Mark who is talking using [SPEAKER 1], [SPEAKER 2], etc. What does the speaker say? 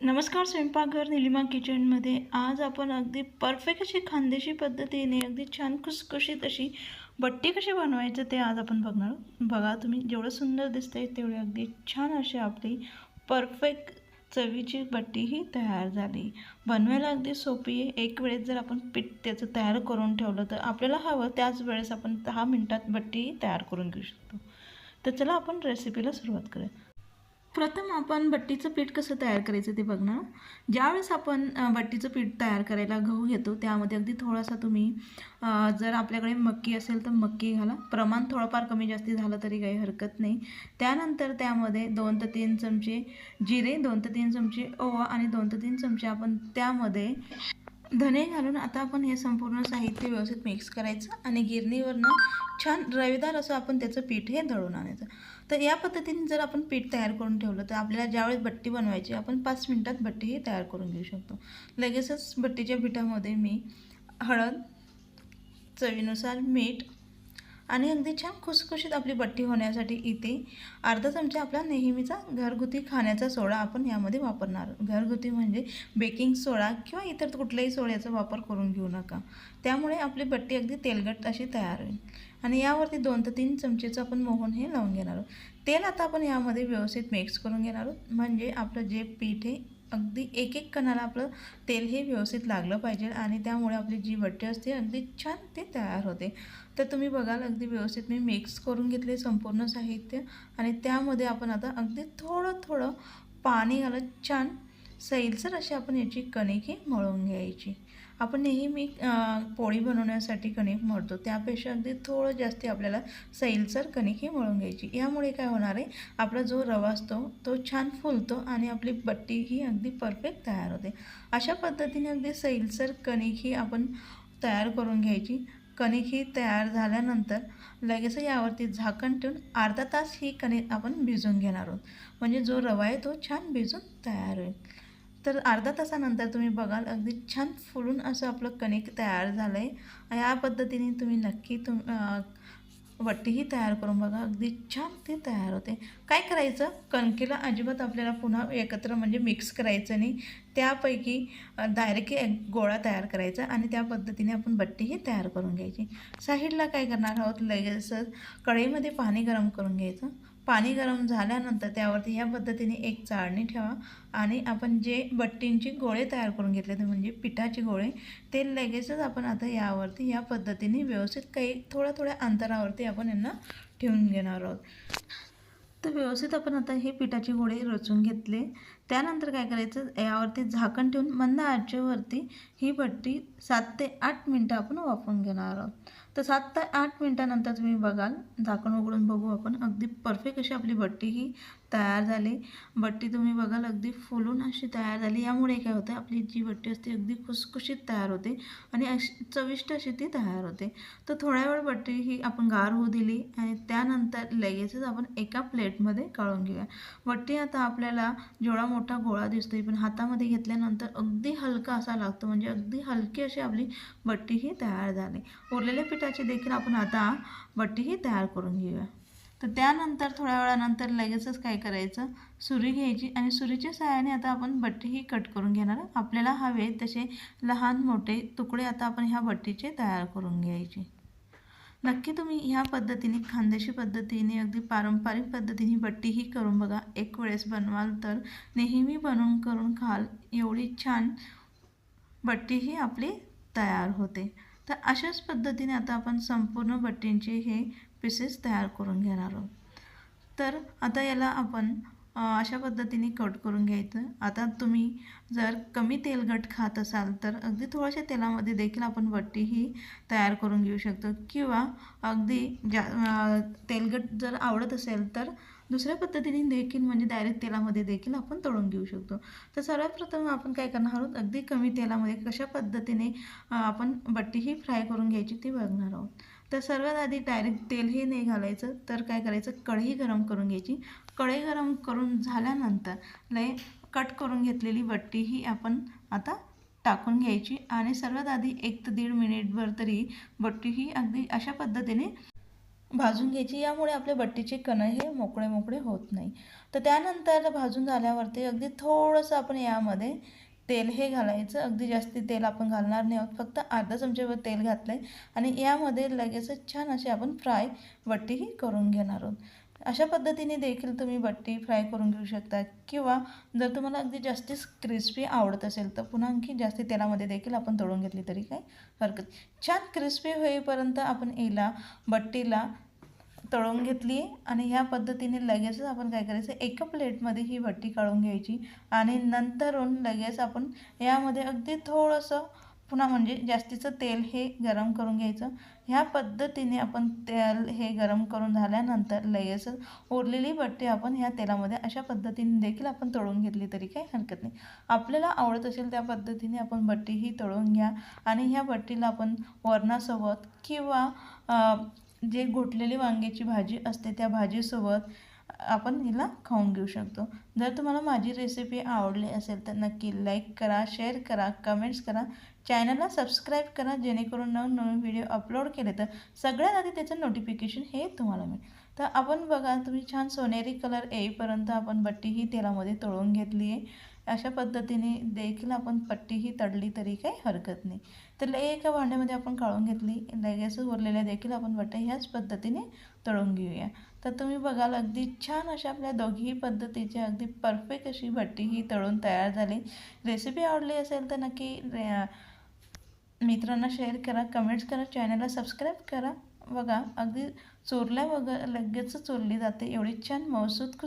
[SPEAKER 1] नमस्कार स्वयंपाकघर निलिमा किचनमध्ये. आज आपण अगदी परफेक्ट अशी खानदेशी पद्धतीने अगदी छान खुसखुशीत अशी बट्टी कशी बनवायचं ते आज आपण बघणार बघा तुम्ही जेवढं सुंदर दिसतंय तेवढी अगदी छान अशी आपली परफेक्ट चवीची बट्टी ही तयार झाली. बनवायला अगदी सोपी आहे. एक वेळेस जर आपण पीठ त्याचं तयार करून ठेवलं तर आपल्याला हवं त्याच वेळेस आपण दहा मिनटात बट्टी तयार करून घेऊ शकतो. तर चला आपण रेसिपीला सुरुवात करूया. प्रथम आपण बट्टीचं पीठ कसं तयार करायचं ते बघणार ज्यावेळेस आपण बट्टीचं पीठ तयार करायला गहू घेतो त्यामध्ये अगदी थोडासा तुम्ही जर आपल्याकडे मक्की असेल तर मक्की घाला. प्रमाण थोडंफार कमी जास्ती झालं तरी काही हरकत नाही. त्यानंतर त्यामध्ये दोन ते तीन चमचे जिरे दोन ते तीन चमचे ओवा आणि दोन ते तीन चमचे आपण त्यामध्ये धने घालून आता आपण हे संपूर्ण साहित्य व्यवस्थित मिक्स करायचं आणि गिरणीवरनं छान रवेदार असं आपण त्याचं पीठ हे दळून आणायचं. तर या पद्धतीने जर आपण पीठ तयार करून ठेवलं तर आपल्याला ज्यावेळेस बट्टी बनवायची आपण पाच मिनटात बट्टी ही तयार करून घेऊ शकतो. लगेचच बट्टीच्या पिठामध्ये मी हळद चवीनुसार मीठ आणि अगदी छान खुसखुशीत आपली बट्टी होण्यासाठी इथे अर्धा चमचा आपला नेहमीचा घरगुती खाण्याचा सोडा आपण यामध्ये वापरणार. घरगुती म्हणजे बेकिंग सोडा किंवा इतर कुठल्याही सोड्याचा वापर करून घेऊ नका. त्यामुळे आपली बट्टी अगदी तेलगट अशी तयार होईल. आणि यावरती दोन ते तीन चमचेचं आपण मोहन हे लावून घेणार आहोत. तेल आता आपण यामध्ये व्यवस्थित मिक्स करून घेणार आहोत. म्हणजे आपलं जे पीठ आहे अगदी एक एक कणाला आपलं तेल हे व्यवस्थित लागलं पाहिजे आणि त्यामुळे आपली जी बट्टी असते अगदी छान ते तयार होते. तर तुम्ही बघाल अगदी व्यवस्थित मी मिक्स करून घेतले संपूर्ण साहित्य आणि त्यामध्ये आपण आता अगदी थोडं थोडं पाणी घालत छान सैलसर अशी आपण याची कणिक ही मळून घ्यायची. आपण नेहमी पोळी बनवण्यासाठी कणिक मळतो. त्यापेक्षा अगदी थोडं जास्त आपल्याला सैलसर कणिक ही मळून घ्यायची. यामुळे काय होणार आहे आपला जो रवा असतो तो छान फुलतो आणि आपली बट्टी ही अगदी परफेक्ट तयार होते. अशा पद्धतीने अगदी सैलसर कणिक ही आपण तयार करून घ्यायची. कणिक ही तयार झाल्यानंतर लगेच यावरती झाकण ठेवून अर्धा तास ही कणिक आपण भिजवून घेणार आहोत. म्हणजे जो रवा आहे तो छान भिजून तयार होईल. तर अर्धा तासानंतर तुम्ही बघाल अगदी छान फुलून असं आपलं कणिक तयार झालं आहे या पद्धतीने तुम्ही नक्की तुम वट्टीही तयार करून बघा. अगदी छान ते तयार होते. काय करायचं? कणकेला अजिबात आपल्याला पुन्हा एकत्र म्हणजे मिक्स करायचं नाही. त्यापैकी डायरेक्ट एक गोळा तयार करायचा आणि त्या पद्धतीने आपण बट्टीही तयार करून घ्यायची. साईडला काय करणार आहोत? लगेचच कढईमध्ये पाणी गरम करून घ्यायचं. पाणी गरम झाल्यानंतर त्यावरती या पद्धतीने एक चाळणी ठेवा आणि आपण जे बट्टींचे गोळे तयार करून घेतले ते म्हणजे पिठाचे गोळे ते लगेचच आपण आता यावरती या पद्धतीने व्यवस्थित काही थोड्या थोड्या अंतरावरती आपण यांना ठेवून घेणार आहोत. तर व्यवस्थित आपण आता हे पिठाचे गोळे रचून घेतले. त्यानंतर काय करायचं? यावरती झाकण ठेवून मंद आचेवरती ही भट्टी सात ते आठ मिनटं आपण वाफवून घेणार आहोत. तर सात ते आठ मिनटानंतर तुम्ही बघाल. झाकण उघडून बघू आपण. अगदी परफेक्ट अशी आपली भट्टी ही तयार झाली. भट्टी तुम्ही बघाल अगदी फुलून अशी तयार झाली. यामुळे काय होतं आपली जी भट्टी असते अगदी खुसखुशीत तयार होते आणि अशी चविष्ट अशी ती तयार होते. तर थोड्या वेळ बट्टी ही आपण गार होऊ दिली आणि त्यानंतर लगेचच आपण एका प्लेटमध्ये काढून घेऊया. बट्टी आता आपल्याला जेवढा मोठा गोळा दिसतोय पण हातामध्ये घेतल्यानंतर अगदी हलका असा लागतो. म्हणजे अगदी हलकी अशी आपली बट्टी ही तयार झाली. उरलेल्या त्याचे देखील आपण आता बट्टी ही तयार करून घेऊया. तर त्यानंतर थोड्या वेळानंतर लगेचच काय करायचं? सुरी घ्यायची आणि सुरीच्या सहाय्याने आता आपण बट्टी ही कट करून घेणार आपल्याला हवे तसे लहान मोठे तुकडे आता आपण ह्या बट्टीचे तयार करून घ्यायचे. नक्की तुम्ही ह्या पद्धतीने खानदेशी पद्धतीने अगदी पारंपरिक पद्धतीने बट्टी ही करून बघा. एक वेळेस बनवाल तर नेहमी बनवून करून खाल. एवढी छान बट्टी ही आपली तयार होते. तर अशाच पद्धतीने आता आपण संपूर्ण बट्टींचे हे पीसेस तयार करून घेणार आहोत. तर आता याला आपण अशा पद्धतीने कट करून घ्यायचं. आता तुम्ही जर कमी तेलकट खात असाल तर अगदी थोड्याशा तेलामध्ये देखील आपण बट्टी ही तयार करून घेऊ शकतो. किंवा अगदी जा तेलगट तेलकट जर आवडत असेल तर दुसऱ्या पद्धतीने देखील म्हणजे डायरेक्ट तेलामध्ये देखील आपण तळून घेऊ शकतो. तर सर्वप्रथम आपण काय करणार आहोत? अगदी कमी तेलामध्ये कशा पद्धतीने आपण बट्टी ही फ्राय करून घ्यायची ती बघणार आहोत. तर सर्वात आधी डायरेक्ट तेलही नाही घालायचं तर काय करायचं? कढई गरम करून घ्यायची. कढई गरम करून झाल्यानंतर लय कट करून घेतलेली बट्टी ही आपण आता टाकून घ्यायची. आणि सर्वात आधी एक ते दीड मिनिटभर तरी बट्टी ही अगदी अशा पद्धतीने भाजून घ्यायची. यामुळे आपले बट्टीचे कण हे मोकळे मोकळे होत नाही. तर त्यानंतर भाजून झाल्यावरती अगदी थोडंसं आपण यामध्ये तेल हे घालायचं. अगदी जास्ती तेल आपण घालणार नाही आहोत. फक्त अर्धा चमच्यावर तेल घातलं आहे आणि यामध्ये लगेचच छान असे आपण फ्राय बट्टीही करून घेणार आहोत. अशा पद्धतीने देखील तुम्ही बट्टी फ्राय करून घेऊ शकता. किंवा जर तुम्हाला अगदी जास्तीच क्रिस्पी आवडत असेल तर पुन्हा आणखी जास्ती तेलामध्ये देखील आपण तळून घेतली तरी काही हरकत छान क्रिस्पी होईपर्यंत आपण याला बट्टीला तळून घेतली आणि ह्या पद्धतीने लगेचच आपण काय करायचं एका प्लेटमध्ये ही भट्टी काढून घ्यायची आणि नंतरून लगेच आपण यामध्ये अगदी थोडंसं पुन्हा म्हणजे जास्तीचं तेल हे गरम करून घ्यायचं. ह्या पद्धतीने आपण तेल हे गरम करून झाल्यानंतर लगेचच उरलेली बट्टी आपण ह्या तेलामध्ये अशा पद्धतीने देखील आपण तळून घेतली तरी काही हरकत नाही. आपल्याला आवडत असेल त्या पद्धतीने आपण बट्टी ही तळून घ्या आणि ह्या बट्टीला आपण वरणासोबत किंवा जे घोटलेली वांग्याची भाजी असते त्या भाजीसोबत आपण हिला खाऊन घेऊ शकतो. जर तुम्हाला माझी रेसिपी आवडली असेल तर नक्की लाईक करा शेअर करा कमेंट्स करा. चॅनलला सबस्क्राईब करा जेणेकरून नवनवीन व्हिडिओ अपलोड केले तर सगळ्यात आधी त्याचं नोटिफिकेशन हे तुम्हाला मिळेल. तर आपण बघा तुम्ही छान सोनेरी कलर येईपर्यंत आपण बट्टी ही तेलामध्ये तळून घेतली आहे. अशा पद्धतीने देखील आपण पट्टीही तळली तरी काही हरकत नाही. तर एका भांड्यामध्ये आपण काढून घेतली. लगेच उरलेल्या देखील आपण बट्ट्या ह्याच पद्धतीने तळून घेऊया. तर तुम्ही बघाल अगदी छान अशा आपल्या दोघीही पद्धतीचे अगदी परफेक्ट अशी भट्टी ही तळून तयार झाली. रेसिपी आवडली असेल तर नक्की मित्रांना शेअर करा कमेंट्स करा चॅनलला सबस्क्राईब करा. बघा अगदी चोरल्या वगैरे लगेच चोरली जाते. एवढी छान मौसूद खुश